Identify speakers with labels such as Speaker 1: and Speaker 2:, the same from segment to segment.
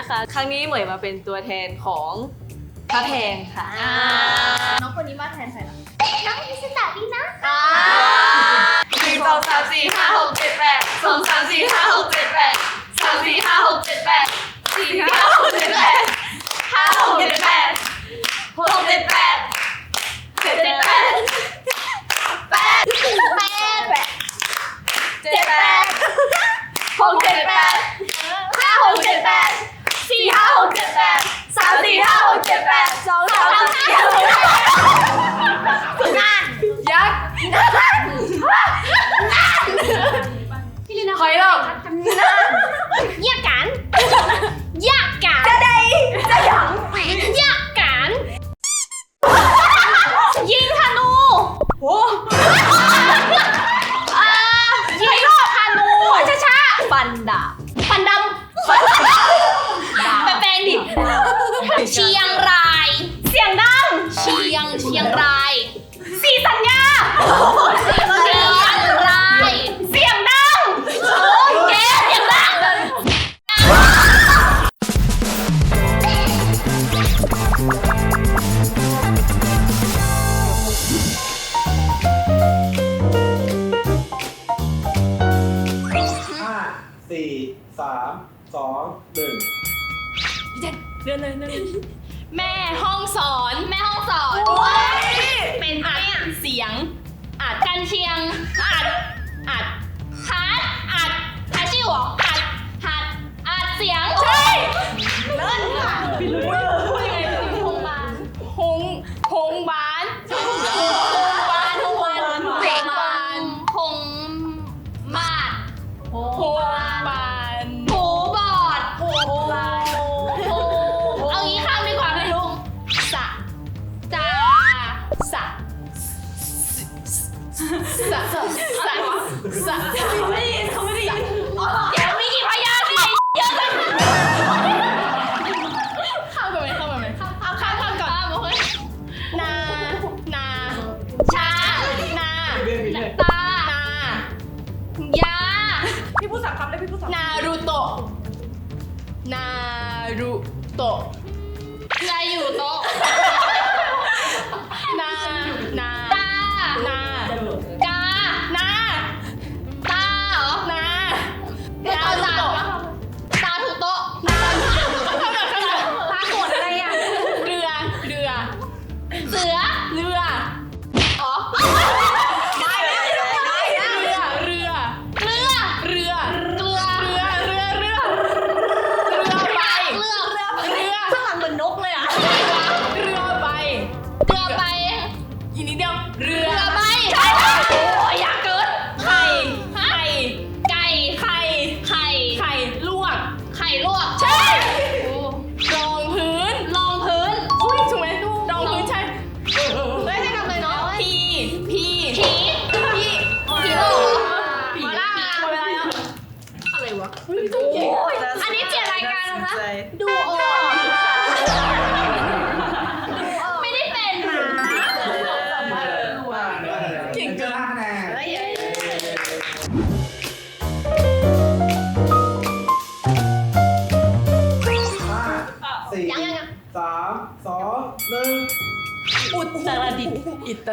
Speaker 1: นะคะ ครั้งนี้เหมยมาเป็นตัวแทนของพระแพงค่ะ
Speaker 2: น้องคนนี้มาแทนใครล่ะ
Speaker 3: น้องมิสตาดีนะ
Speaker 1: หนึ่งสองสามสี่ห้าหกเจ็ดแปดสองสามสี่ห้าหกเจ็ดแปดสามสี่ห้าหกเจ็ดแปดสี่ห้าหกเจ็ดแปดห้าหกเจ็ดแปดหกเจ็ดแปดเจ็ดเจ็ดแปดแปด
Speaker 3: แปด
Speaker 1: เจ็ดแปดหกเจ็ดแปดห้าหกเจ็ดแปด สี่ห้าหกเจ็ดแปดสามสี่ห้ ห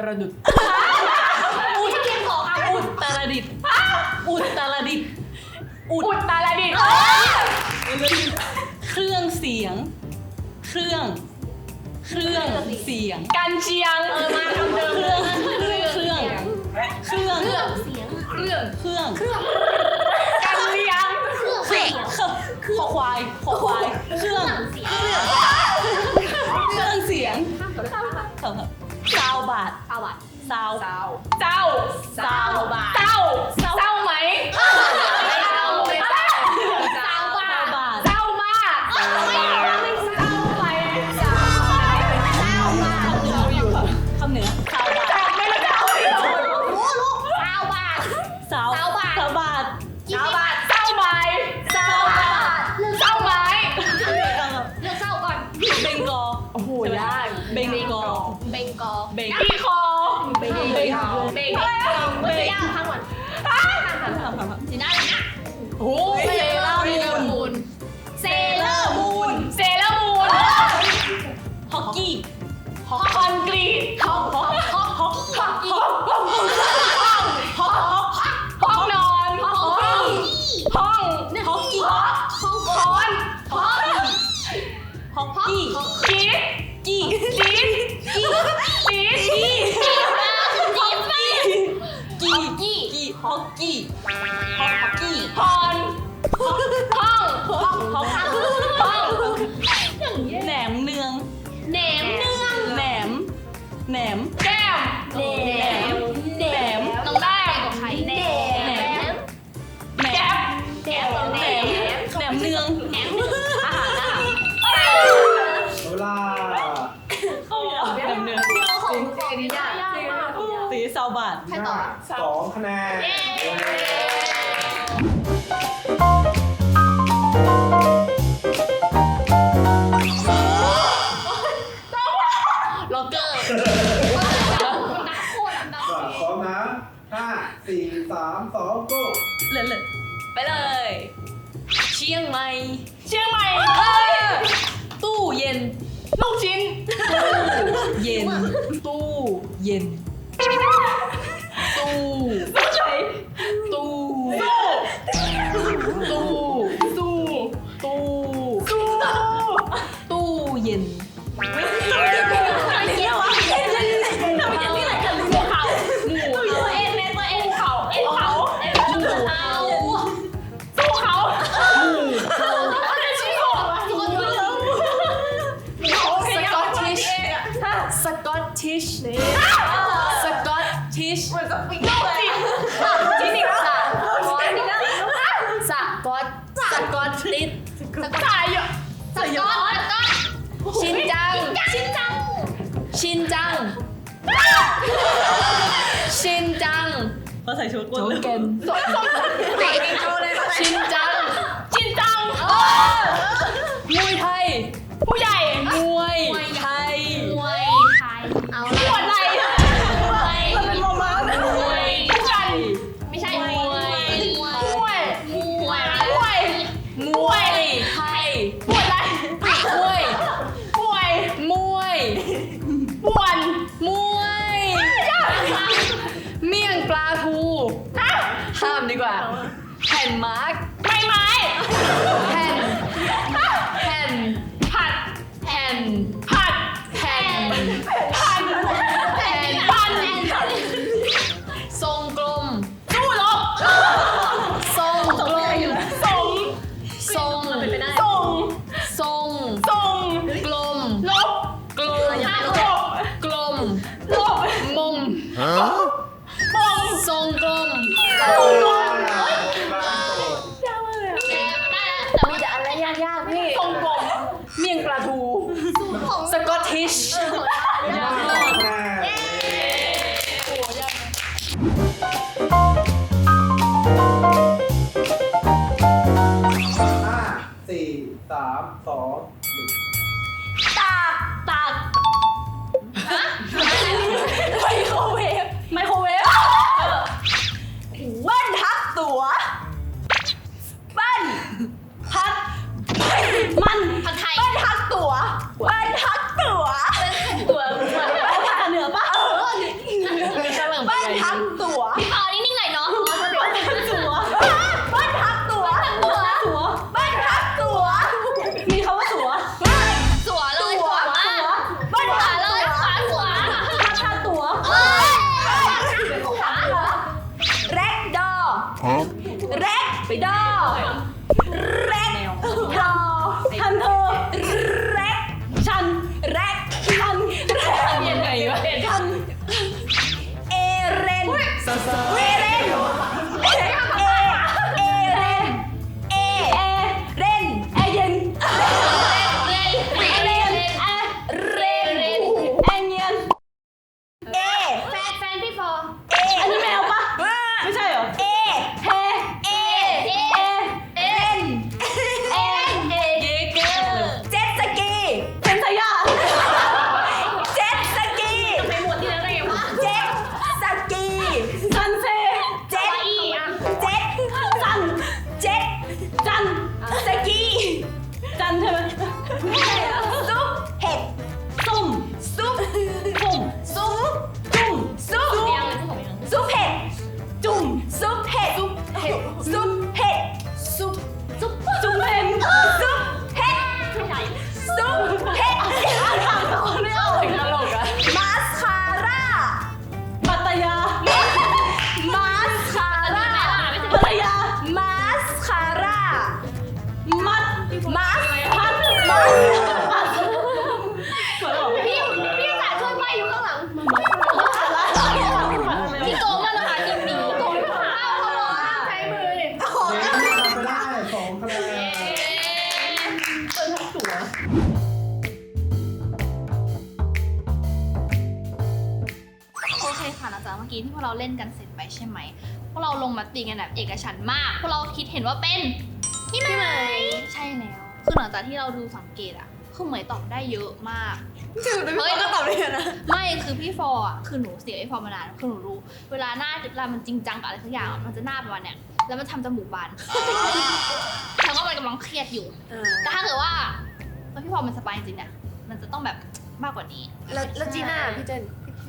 Speaker 3: ตถ์อิ
Speaker 1: ตรดุษ
Speaker 3: อูที่เรียนขอค่ะ
Speaker 1: อุตรดิตถ์อุตรดิตถ์อุ
Speaker 2: อุตตรดิตถ์
Speaker 1: เครื่องเสียง เครื่อง เครื่องเสียง
Speaker 2: กันเชียง
Speaker 3: เออมาทำ
Speaker 1: เค
Speaker 3: เดิม
Speaker 1: รื่องเครื่องเครื่องเครื่อง
Speaker 3: เสียง
Speaker 1: เครื่องเครื่อง
Speaker 3: เครื่อง
Speaker 2: กันเชียง
Speaker 3: เครื่องเสียง
Speaker 1: เครื่องขอควายขอควายเครื่อง
Speaker 3: เสียง
Speaker 1: เครื่องเสียง ซาวบาท
Speaker 3: เอาอะ
Speaker 1: ซาว
Speaker 2: เจ้า
Speaker 1: ซาวบาท
Speaker 2: เจ้าเศร้าไหม
Speaker 3: ไม่เอาไม่เอาสาวว่า
Speaker 1: ซาวบาท
Speaker 2: เศร้ามาก
Speaker 3: ไม่เอาไม่เอา
Speaker 2: ไป
Speaker 3: สาวสาวว่า
Speaker 1: เราอยู่คำเหนือซาวบาท
Speaker 2: จับไม่รู้จะเอาอะไร
Speaker 3: รู้รู้สาวว่า
Speaker 1: ซาว
Speaker 3: ซาวบาท
Speaker 1: ซาวบา
Speaker 2: ค
Speaker 3: น
Speaker 1: ใส่
Speaker 2: ชุ
Speaker 3: ดกวนโจเก
Speaker 2: น
Speaker 1: ชินจัง
Speaker 2: มัน
Speaker 3: ผัดไท
Speaker 2: ยั
Speaker 3: ว
Speaker 4: โอ
Speaker 2: เค
Speaker 3: ค่ะ
Speaker 1: นะ
Speaker 2: จ๊ะ
Speaker 3: เมื่อ
Speaker 2: กี้
Speaker 1: ที่
Speaker 3: พวกเราเล่นกันเสร็จไปใช่ไหม พวกเราลงมาตีกันแบบเอกฉันมาก พวกเราคิดเห็นว่าเป็นพี่ไหมใช่แล้วคือหลังจากที่เราดูสังเกตอะคือเหมยตอบได้เยอะมาก
Speaker 2: เฮ้ยก็ตอบเลยนะ
Speaker 3: ไม่คือพี่ฟออะคือหนูเสียไอ้ฟอมานานคือหนูรู้ เวลาหน้าเวลามันจริงจังกับอะไรสักอย่างมันจะหน้าประมาณเนี้ย แล้วมันทำจมูกบานแล้วก็มันกำลังเครียดอยู่แต่ถ้าเกิดว่าเออพี่ฟอร์มันสบายจริงๆเนี่ยมันจะต้องแบบมากกว่านี้
Speaker 2: แล้วแล้วจีน่าพี่เจน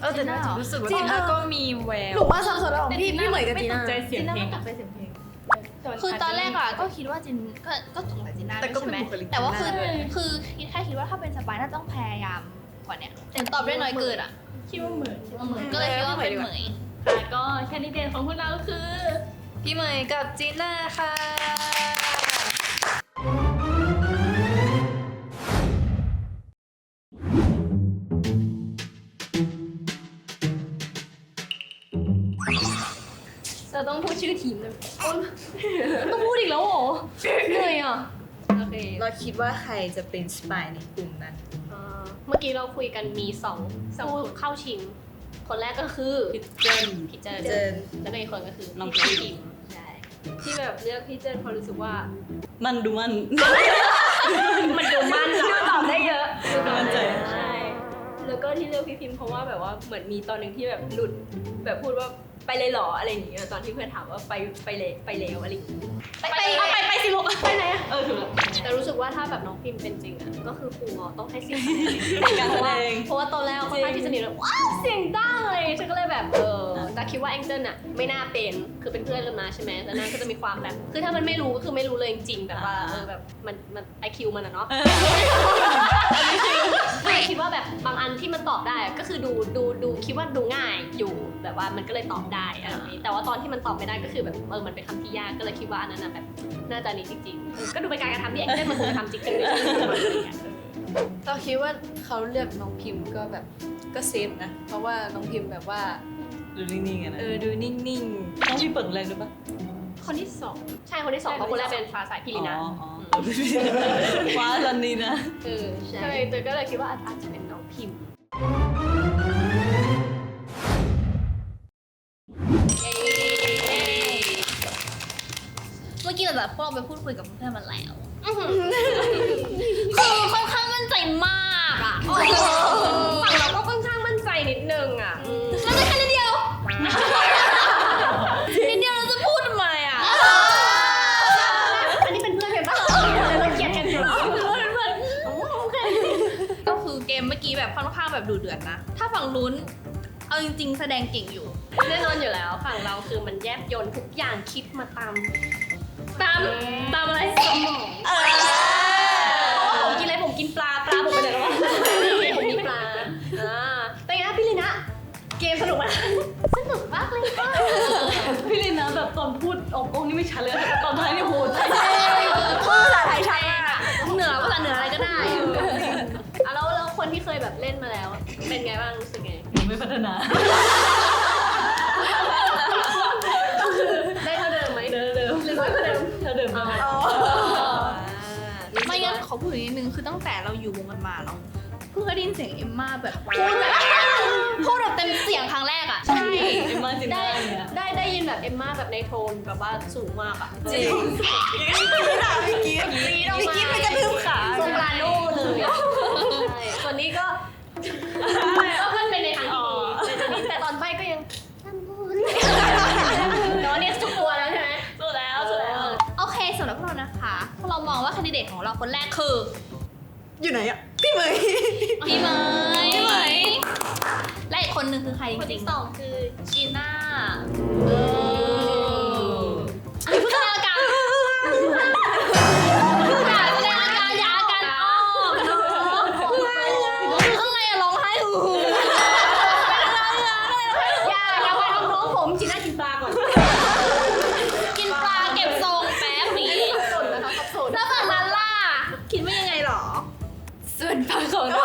Speaker 1: เออแต่น่าจะรู้สึกว่าจีน่าก็มีแวว
Speaker 2: หนูว่าสับสนแล้วพี่พี่เหมยกับจีน่า
Speaker 1: ใจเสียงเพลง
Speaker 3: จีน่า
Speaker 1: อะ
Speaker 3: ไม่ตกใจเสียงเพลงคือตอนแรกอะก็คิดว่าจินก็ก็สงสัยจินน่า
Speaker 1: แต่ก็
Speaker 3: ใช่ไหม
Speaker 1: เป็นบุคลิก
Speaker 3: แต่ว่าคือ
Speaker 1: จินน่าด้วย
Speaker 3: คือคิดแค่คิดว่าถ้าเป็นสปายน่าต้องพยายามกว่าเนี้ยแต่ตอบได้น้อยเกินอะ
Speaker 1: คิดว่าเหมือน
Speaker 3: เหมือนก็เลยคิดว่าเป็นเหมย
Speaker 1: ค่ะก็แคนดิเดตของพวกเราคือ
Speaker 2: พี่เหมยกับจีน่าค่ะ
Speaker 3: เราต้องพูดชื่อทีมเลยต้องพูดอีกแล้วเหรอเหนื่อยอะ
Speaker 5: โอเค
Speaker 1: เราคิดว่าใครจะเป็นสปายในกลุ่มนั้น
Speaker 5: เอ่อเมื่อกี้เราคุยกันมีสองผู้เข้าชิง คนแรกก็คือ
Speaker 1: พี่เจน
Speaker 5: พี่เจน
Speaker 1: เจน
Speaker 5: แล้วก็อีกคนก็คือ
Speaker 1: น้อง
Speaker 5: พี่
Speaker 1: พิม
Speaker 5: พิมใช่ ที่แบบเลือกพี่เจนเพราะรู้สึกว่า
Speaker 1: มันดูมัน
Speaker 5: มันดูมั่นดูตอบได้เยอะ
Speaker 1: ดูมั่นใจ
Speaker 5: ใช่แล้วก็ที่เลือกพี่พิมเพราะว่าแบบว่าเหมือนมีตอนหนึ่งที่แบบหลุดแบบพูดว่า ไปเลยเหรออะไรอย่างเงี้ยตอนที่เพื่อนถามว่าไปไปเลยไปแล้วอะไรอย่างเงี้ย
Speaker 3: ไปไปเอาไปไปสิลูก
Speaker 5: ไปไหนอะ
Speaker 1: เออถูกแล้ว
Speaker 5: แต่รู้สึกว่าถ้าแบบน้องพิมเป็นจริงอะก็คือครูอะต้องให้เสียง
Speaker 1: ในการแสดง
Speaker 5: เพราะว่าตอนแรกค่อนข้างที่จะหนีเลยว้าวเสียงดังเลยฉันก็เลยแบบเออแต่คิดว่าแองเจิลอะไม่น่าเป็นคือเป็นเพื่อนกันมาใช่ไหมแล้วนางก็จะมีความแบบคือถ้ามันไม่รู้ก็คือไม่รู้เลยจริงๆแบบว่าเออแบบมันมันไอคิวมันอะเนาะ ที่มันตอบได้ก็คือดูดูดูคิดว่าดูง่ายอยู่แบบว่ามันก็เลยตอบได้อะไรแบบนี้แต่ว่าตอนที่มันตอบไม่ได้ก็คือแบบเออมันเป็นคำที่ยากก็เลยคิดว่าอันนั้นอะแบบน่าจะนี้จริงๆเออก็ดูเป็นการกระทำที่แองเจิลมันคงจะทำจริงๆไม่ใช่อะไรอย่างเงี้ย
Speaker 2: เราคิดว่าเขาเลือกน้องพิมพ์ก็แบบก็เซฟนะ เพราะว่าน้องพิมพ์แบบว่า
Speaker 1: ดูนิ่งๆอะนะ
Speaker 2: เออดูนิ่ง
Speaker 1: น้องพี่เปิดแรงด้วยปะ
Speaker 5: คนที่สองใช่คนที่สองเพราะคนแรกเป็นฟ้าสายพิรินา
Speaker 1: อ๋ออ๋อ ว้าลันนี้นะ
Speaker 5: เออก็เลยก็เลยคิดว่าอาจจะเป็นน้องพิมพ์
Speaker 3: เมื่อกี้เราแบบพวกเราไปพูดคุยกับเพื่อนมาแล้ว คือค่อนข้างมั่นใจมากอะ
Speaker 5: นะ
Speaker 3: ถ้าฝั่งลุ้น เอาจริง ๆ แสดงเก่งอยู่
Speaker 5: แน่นอนอยู่แล้วฝั่งเราคือมันแยบยนทุกอย่างคิดมาตาม ตามตามอะไรสมองผมกินอะไรผมกินปลาปลาผมไปไหนแล้ววะผมกินปลาอ่าเป็นไงนะพี่ลินะ เกมสนุกไหม
Speaker 3: สนุกมากเลยค่ะ
Speaker 1: พี่ลินนะแบบตอนพูดออกกล้องนี่ไม่ชัดเลยแต่ตอนท้ายนี่โหด
Speaker 3: ภาษาไทยชัดมากเหนือภาษาเหนืออะไรก็ได้
Speaker 5: อะแล้วแล้ว คนที่เคยแบบเล่นมาแล้ว เป็นไงบ้างรู้สึกไง
Speaker 1: ไม่พัฒนา
Speaker 5: ได้เท่าเดิมไหม
Speaker 1: เดิมเดิม
Speaker 5: หรือน้อยกว่าเดิม
Speaker 1: เท่าเดิมเท่าเดิม
Speaker 3: ไม่งั้นขอพูดอีกนิดนึงคือตั้งแต่เราอยู่วงกันมาเนาะ เพิ่งเคยได้ยินเสียงเอมมาแบบพูดแบบพูดแบบเต็มเสียงครั้งแรกอะ ใช่
Speaker 1: เอ็มมาจิน
Speaker 5: ได้
Speaker 1: ได้เนี่ย
Speaker 5: ได้ได้ยินแบบเอมมาแบบในโทนแบบว่าสูงมากอะ
Speaker 1: จริง
Speaker 2: พี่กิ๊ฟพี่กิ๊ฟไปกระทืบขา
Speaker 5: โซปราโน่เลยอะใช่ส่วนนี้ก็ก็มันเป็นในทางที่ดีแต่ทีนี้แต่ตอนใบก็ยังเนาะเนี่ยสุดตัวแล้วใช่ไหม
Speaker 1: สู้แล้วสู้แล้ว
Speaker 3: โอเคสำหรับพวกเรานะคะพวกเรามองว่าแคนดิเดตของเราคนแรกคือ
Speaker 2: อยู่ไหนอะ พี่เหมย
Speaker 3: พี่เหมยพี่เหมย และอีกคนนึงคือใครจ
Speaker 5: คน
Speaker 3: ริ
Speaker 5: ที่
Speaker 3: ง
Speaker 5: สองคือจีน่า
Speaker 3: ๆเออมีผู้ชายอาการอย่าแสดงอาการอย่าอาการออกเนาะข้างในอะร้องไห้หู
Speaker 5: อย่าอย่าไปทำน้องผมจีน่ากินปลาก่อน
Speaker 3: กินปลาเก็บทรงแป๊บนี้
Speaker 5: สนนะคะสับสน
Speaker 3: แล้วฝั่งนั้นล่ะ คิดว่ายังไงหรอ ส่วนฝั่ง
Speaker 2: ของเรา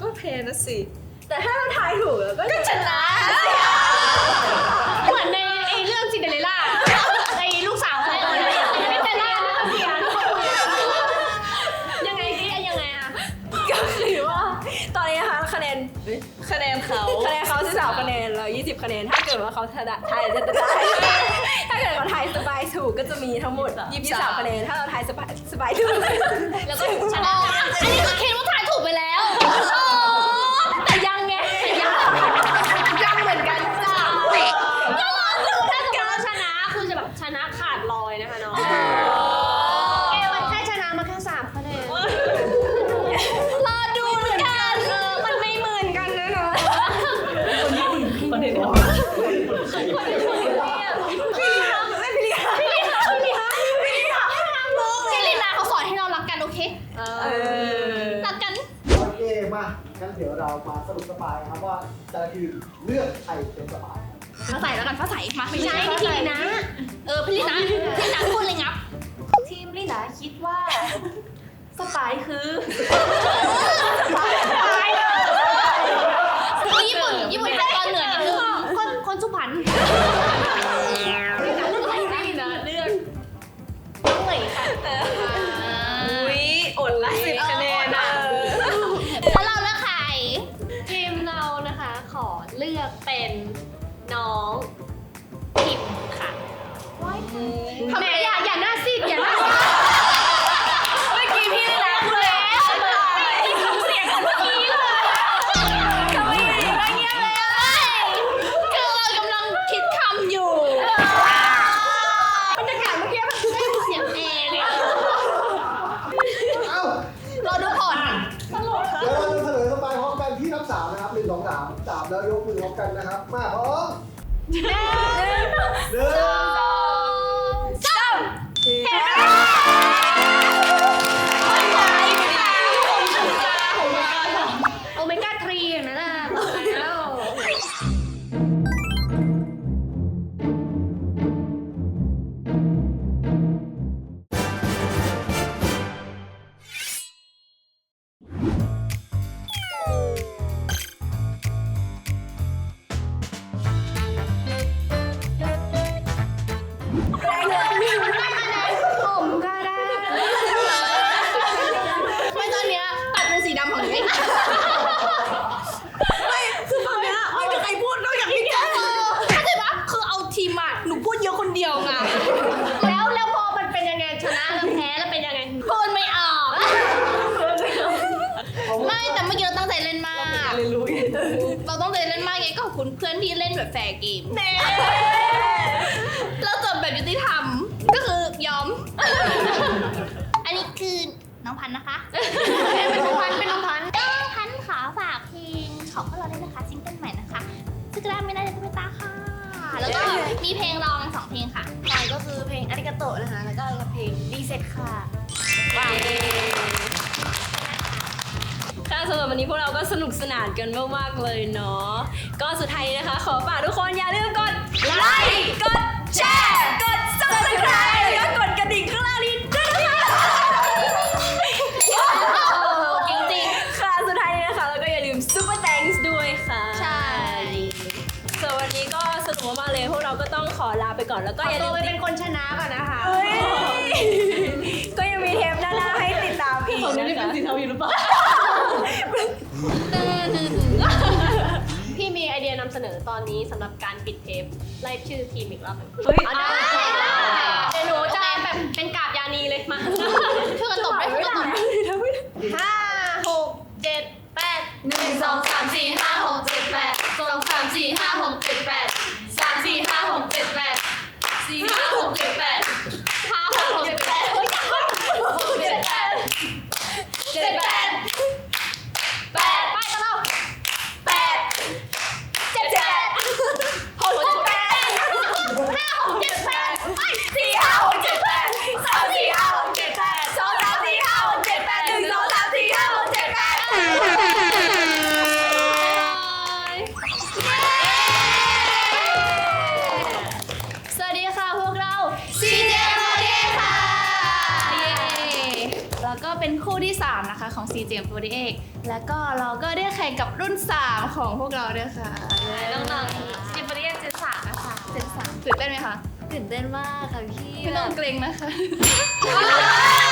Speaker 2: ก็แพ้นะสิ แต่ถ้าเราทายถูกแล้วก็ชนะ
Speaker 5: เหมือนในไอ้เรื่องซินเดอเรลล่าไอ้ลูกสาวของคนไม่เป็นล่านะเสียยังไงสิยังไงอะ
Speaker 2: ก็คือว่า ตอนนี้นะคะคะแนนคะแนนเขาคะแนนเขาสิบสามคะแนนเรายี่สิบคะแนน ถ้าเกิดว่าเขาทายทายจะได้ถ้าเกิดเราทายสบายถูกก็จะมีทั้งหมดยี่สิบสามคะแนน ถ้าเราทายสบายสบายถูก
Speaker 5: แล้วก็ชนะ
Speaker 3: อันนี้คือคิดว่าทายถูกไปแล้ว
Speaker 2: มา
Speaker 5: ส
Speaker 3: รุ
Speaker 6: ป
Speaker 3: ส
Speaker 6: ปายนะครับว่าแต่ละทีมเลือกใครเป็นสปาย
Speaker 3: ฟ้าใสแล้วกันฟ้าใสมา
Speaker 5: ไม่ใช่พี่ทีนะ
Speaker 3: เออพี่ลีนาพี่ลีนาพูดเลยงับ
Speaker 1: ทีมลี่หลาคิดว่า สปายคือ
Speaker 3: ญี่ปุ่นญี่ปุ่นตอนเหนือนิดนึง
Speaker 5: คนคนสุพรรณ
Speaker 2: สา
Speaker 5: ม
Speaker 2: แล้ว
Speaker 5: ยก
Speaker 2: มือ
Speaker 6: พร้อมกันนะครับ มาพร้อมหนึ่ง
Speaker 5: ที่
Speaker 3: เล่
Speaker 5: นแบ
Speaker 3: บแฟร์เกมเราจบแบบยุติธรรมก็คือยอม อันนี้คือน้องพันธุ์นะคะ
Speaker 5: เป็นน้องพันธุ์เป็นน้องพันธุ์
Speaker 3: น้องพันธุ์ขาฝากเพลงของพวกเราด้วยนะคะซิงเกิลใหม่นะคะซึกราไม่ได้เลยไม่ตาค่ะ แล้วก็มีเพลงร้องสองเพลงค่ะ
Speaker 1: ใช่ก็คือเพลงอาริกาโตะนะคะ แล้วก็เพลงดีเซ็ตค่ะ
Speaker 2: ค่ะสำหรับวันนี้พวกเราก็สนุกสนานกันมากๆเลยเนาะก็สุดท้ายนี้นะคะ ขอฝากทุกคนอย่าลืมกดไลค์กดแชร์กด subscribe แล้วก็กดกระดิ่งข้างล่างนี้ด้วยนะคะ
Speaker 3: จริง
Speaker 2: ค่ะสุดท้ายนี้นะคะแล้วก็อย่าลืม super thanks ด้วยค่ะ
Speaker 3: ๆใช่
Speaker 2: ส่วนวันนี้ก็สนุกมากๆเลยพวกเราก็ต้องขอลาไปก่อนแล้วก็อย่า
Speaker 5: ตั
Speaker 2: ลื
Speaker 5: ว
Speaker 2: ม
Speaker 5: ไป
Speaker 2: ติด
Speaker 5: เป็นคนชนะก่อนนะคะ
Speaker 2: เอ้ยก็ยังมีเทปหน้าๆให้ติดตามอีกนะคะ
Speaker 5: พี่มีไอเดียนำเสนอตอนนี้สำหรับการปิดเทปไล่ชื่อทีมอีกรอบหนึ่ง
Speaker 2: เฮ้ย
Speaker 5: เอาได้เดี๋ยวหนูจะแบบเป็นกาบยานีเลยมา
Speaker 3: ช่วยกันตบด้วยช่วยกันตบด้วย
Speaker 5: ห้าหกเจ็ดแปด
Speaker 1: หนึ่งสองสามสี่ห้าหกเจ็ดแปดสองสามสี่ห้าหกเจ็ดแปดสามสี่ห้าหกเจ็ดแปดสี่ห้าหกเจ็ดแปด
Speaker 3: ของ CJM48 แล้วก็เราก็ได้แข่งกับรุ่น 3 ของพวกเราด้วยค่ะ
Speaker 7: น้องๆจิมบริเอเจนสามนะคะ
Speaker 3: เจนสามตื่นเต้นไหมคะ
Speaker 7: ตื่นเต้นมากค่ะพี่
Speaker 3: ไม่ต้องเกรงนะคะ
Speaker 8: เ